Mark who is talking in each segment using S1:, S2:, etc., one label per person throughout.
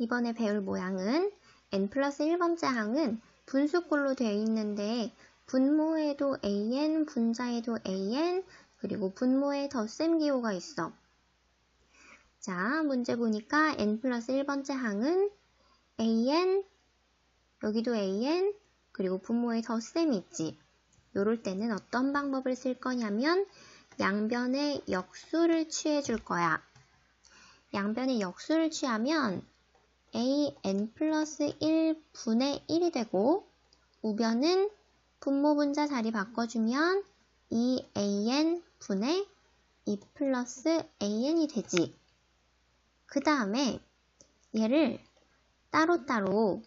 S1: 이번에 배울 모양은 n 플러스 1번째 항은 분수꼴로 되어 있는데 분모에도 an, 분자에도 an, 그리고 분모에 덧셈 기호가 있어. 자, 문제 보니까 n 플러스 1번째 항은 an, 여기도 an, 그리고 분모에 덧셈이 있지. 요럴 때는 어떤 방법을 쓸 거냐면 양변의 역수를 취해 줄 거야. 양변의 역수를 취하면 a n 플러스 1분의 1이 되고 우변은 분모 분자 자리 바꿔주면 2an 분의 2 플러스 an이 되지. 그 다음에 얘를 따로따로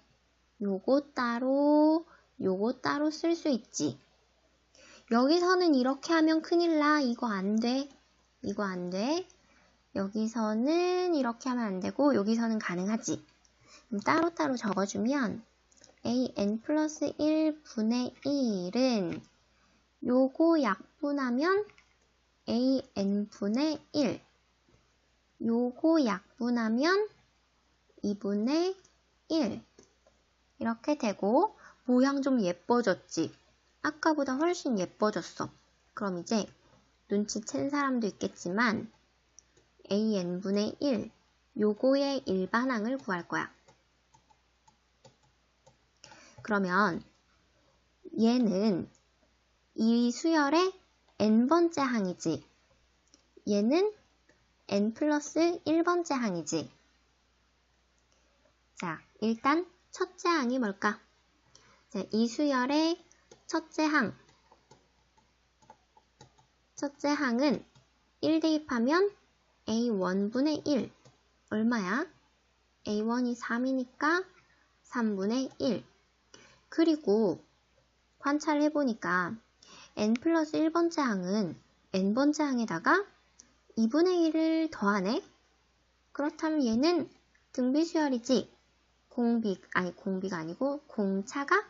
S1: 요거 따로 요거 따로 쓸 수 있지. 여기서는 이렇게 하면 큰일 나. 이거 안 돼. 이거 안 돼. 여기서는 이렇게 하면 안 되고 여기서는 가능하지. 따로따로 적어주면 an 플러스 1분의 1은 요거 약분하면 an분의 1 요거 약분하면 2분의 1 이렇게 되고 모양 좀 예뻐졌지? 아까보다 훨씬 예뻐졌어. 그럼 이제 눈치챈 사람도 있겠지만 an분의 1 요거의 일반항을 구할 거야. 그러면 얘는 이 수열의 n번째 항이지. 얘는 n 플러스 1번째 항이지. 자, 일단 첫째 항이 뭘까? 자, 이 수열의 첫째 항. 첫째 항은 1 대입하면 a1분의 1. 얼마야? a1이 3이니까 3분의 1. 그리고 관찰을 해보니까 n 플러스 1번째 항은 n번째 항에다가 2분의 1을 더하네? 그렇다면 얘는 등비수열이지. 공비, 아니 공비가 아니고 공차가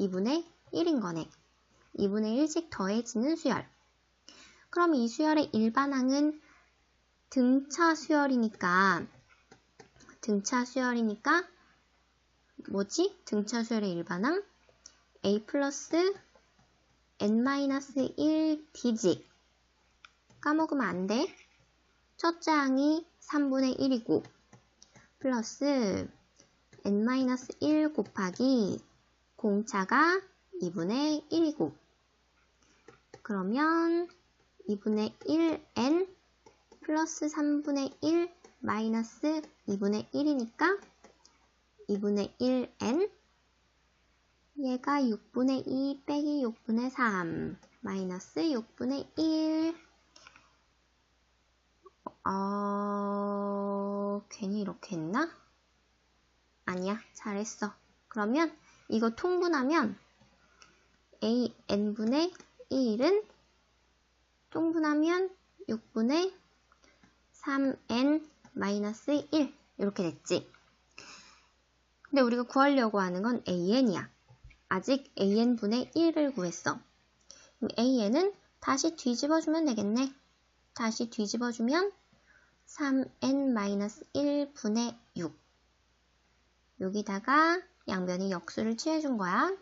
S1: 2분의 1인 거네. 2분의 1씩 더해지는 수열. 그럼 이 수열의 일반항은 등차 수열이니까 등차 수열이니까 뭐지? 등차 수열의 일반항 a 플러스 n-1d지 까먹으면 안 돼. 첫째 항이 3분의 1이고 플러스 n-1 곱하기 공차가 2분의 1이고 그러면 2분의 1n 플러스 3분의 1 마이너스 2분의 1이니까 2분의 1n 얘가 6분의 2 빼기 6분의 3 마이너스 6분의 1 어... 괜히 이렇게 했나? 아니야 잘했어 그러면 이거 통분하면 a n분의 1은 통분하면 6분의 3n 마이너스 1 이렇게 됐지. 근데 우리가 구하려고 하는 건 an이야. 아직 an분의 1을 구했어. an은 다시 뒤집어주면 되겠네. 다시 뒤집어주면 3n 마이너스 1분의 6 여기다가 양변이 역수를 취해준 거야.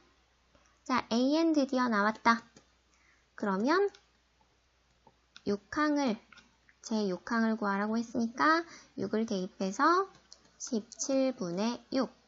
S1: 자, an 드디어 나왔다. 그러면 6항을 제 6항을 구하라고 했으니까 6을 대입해서 17분의 6